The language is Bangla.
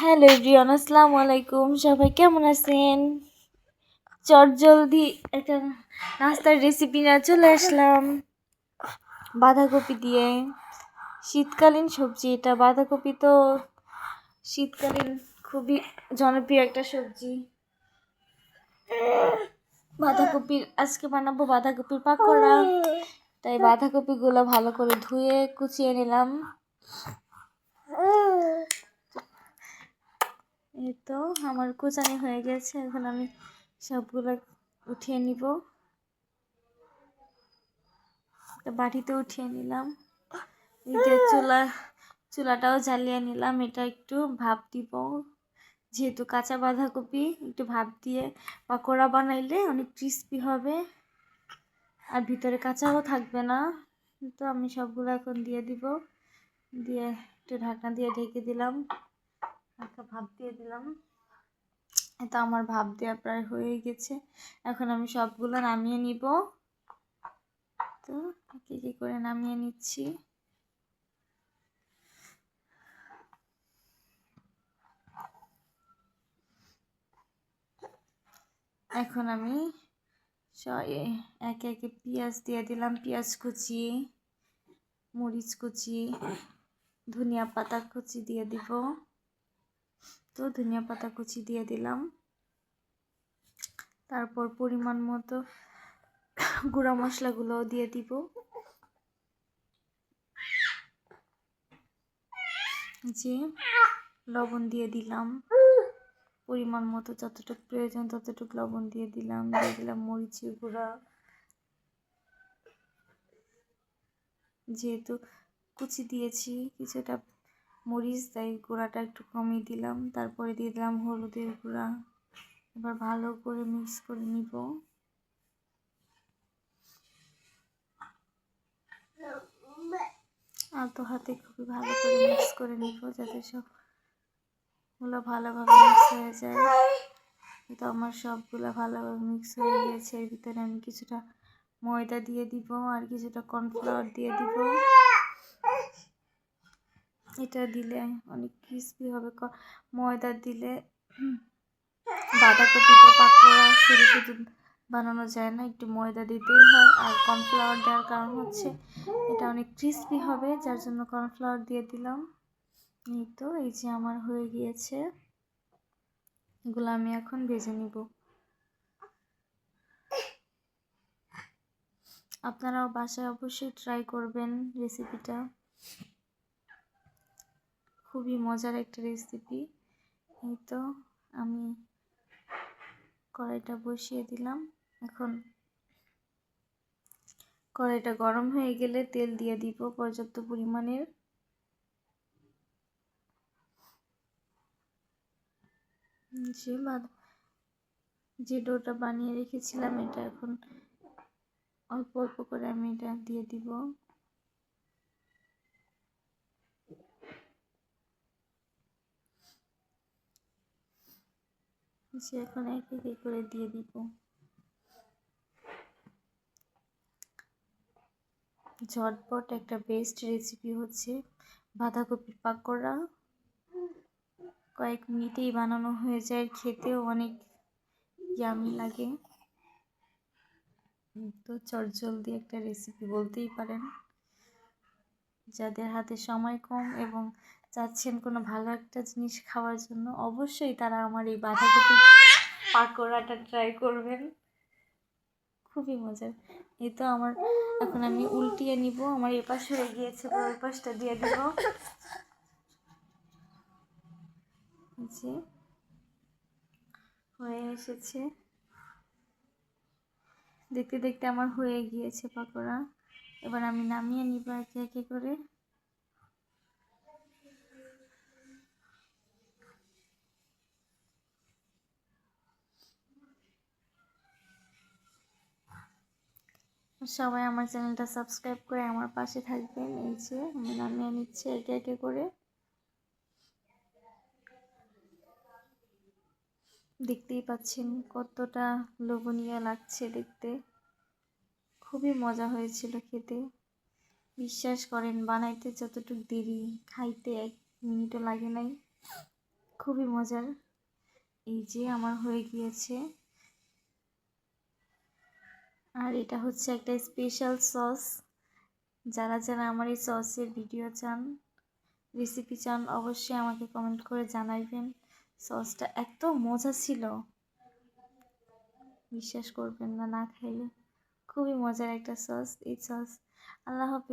হ্যালো এভরিওয়ান, আসসালামু আলাইকুম। সবাই কেমন আছেন? চট জলদি একটা নাস্তার রেসিপি নিয়ে চলে আসলাম। বাঁধাকপি দিয়ে। শীতকালীন সবজি এটা। বাঁধাকপি তো শীতকালীন খুবই জনপ্রিয় একটা সবজি। বাঁধাকপির আজকে বানাবো বাঁধাকপির পাকোড়া। তাই বাঁধাকপিগুলো ভালো করে ধুয়ে কুচিয়ে নিলাম। এই তো আমার কুচানি হয়ে গেছে, এখন আমি সবগুলো উঠিয়ে নিব। বাটিতে উঠিয়ে নিলাম। যে চুলা, চুলাটাও জ্বালিয়ে নিলাম, এটা একটু ভাপ দিব। যেহেতু কাঁচা বাঁধাকপি, একটু ভাপ দিয়ে পাকোড়া বানাইলে অনেক ক্রিস্পি হবে। আর ভিতরে কাঁচাও থাকবে না, তো আমি সবগুলো এখন দিয়ে দিব। দিয়ে একটু ঢাকনা দিয়ে ঢেকে দিলাম। হালকা ভাব দিয়ে দিলাম। এটা আমার ভাব দেওয়া প্রায় হয়ে গেছে। এখন আমি সবগুলো নামিয়ে নিব। তো কী কী করে নামিয়ে নিচ্ছি? এখন আমি একে একে পেঁয়াজ দিয়ে দিলাম। পেঁয়াজ কুচি, মরিচ কুচি, ধনিয়া পাতা কুচি দিয়ে দিব। তো ধনিয়া পাতা কুচি দিয়ে দিলাম। তারপর পরিমাণ মতো গুঁড়া মশলাগুলোও দিয়ে দিব। যে লবণ দিয়ে দিলাম। পরিমাণ মতো যতটুকু প্রয়োজন ততটুকু লবণ দিয়ে দিলাম। দিয়ে দিলাম মরিচের গুঁড়া। যেহেতু কুচি দিয়েছি, কিছুটা মরিচ, তাই গুঁড়াটা একটু কমিয়ে দিলাম। তারপরে দিয়ে দিলাম হলুদের গুঁড়া। এবার ভালো করে মিক্স করে নিব। আলতো হাতে খুবই ভালো করে মিক্স করে নিব যাতে সবগুলো ভালোভাবে মিক্স হয়ে যায়। তো আমার সবগুলো ভালোভাবে মিক্স হয়ে গিয়েছে এর ভিতরে আমি কিছুটা ময়দা দিয়ে দিব আর কিছুটা কর্নফ্লাওয়ার দিয়ে দিব। এটা দিলে অনেক ক্রিস্পি হবে। ময়দা দিলে বাঁধাকপি তো পাকোড়া, শুধু শুধু বানানো যায় না, একটু ময়দা দিতেই হয়। আর কর্নফ্লাওয়ার দেওয়ার কারণ হচ্ছে এটা অনেক ক্রিস্পি হবে, যার জন্য কর্নফ্লাওয়ার দিয়ে দিলাম। এই তো, এই যে আমার হয়ে গিয়েছে। এগুলো আমি এখন ভেজে নিব। আপনারাও বাসায় অবশ্যই ট্রাই করবেন রেসিপিটা খুবই মজার একটা রেসিপি এই তো আমি কড়াইটা বসিয়ে দিলাম। এখন কড়াইটা গরম হয়ে গেলে তেল দিয়ে দিব পর্যাপ্ত পরিমাণের। যে যে ডোটা বানিয়ে রেখেছিলাম এটা এখন অল্প অল্প করে আমি এটা দিয়ে দিব। সে এখন এক এক করে দিয়ে দিব। ঝটপট একটা বেস্ট রেসিপি হচ্ছে বাঁধাকপির পাকোড়া। কয়েক মিনিটেই বানানো হয়ে যায়, খেতেও অনেক ইয়ামি লাগে। তো চটজলদি একটা রেসিপি বলতেই পারেন। যাদের হাতে সময় কম এবং চাচ্ছেন কোনো ভালো একটা জিনিস খাওয়ার জন্য, অবশ্যই তারা আমার এই বাঁধাকপি পাকোড়াটা ট্রাই করবেন। খুবই মজার। এই তো আমার, এখন আমি উল্টিয়ে নিব, আমার এপাশ হয়ে গিয়েছে ওই পাশটা দিয়ে দেব। যে, হয়ে এসেছে। দেখতে দেখতে আমার হয়ে গিয়েছে পাকোড়া। এবার আমি নামিয়ে নিব একে একে করে। সবাই আমার চ্যানেলটা সাবস্ক্রাইব করে আমার পাশে থাকবেন। এই যে, আমি নামিয়ে নিচ্ছি একে একে করে। দেখতেই পাচ্ছেন কতটা লোভনীয় লাগছে দেখতে। খুবই মজা হয়েছিল খেতে। বিশ্বাস করেন, বানাইতে যতটুকু দেরি, খাইতে এক মিনিটও লাগে নাই। খুবই মজার। এই যে, আমার হয়ে গিয়েছে। আর এটা হচ্ছে একটা স্পেশাল সস যারা যারা আমার এই সসের ভিডিও চান রেসিপি চান, অবশ্যই আমাকে কমেন্ট করে জানাইবেন। সসটা এত মজা ছিল। বিশ্বাস করবেন না না খাইলে। খুবই মজার একটা সস এই সস আল্লাহ হাফিজ।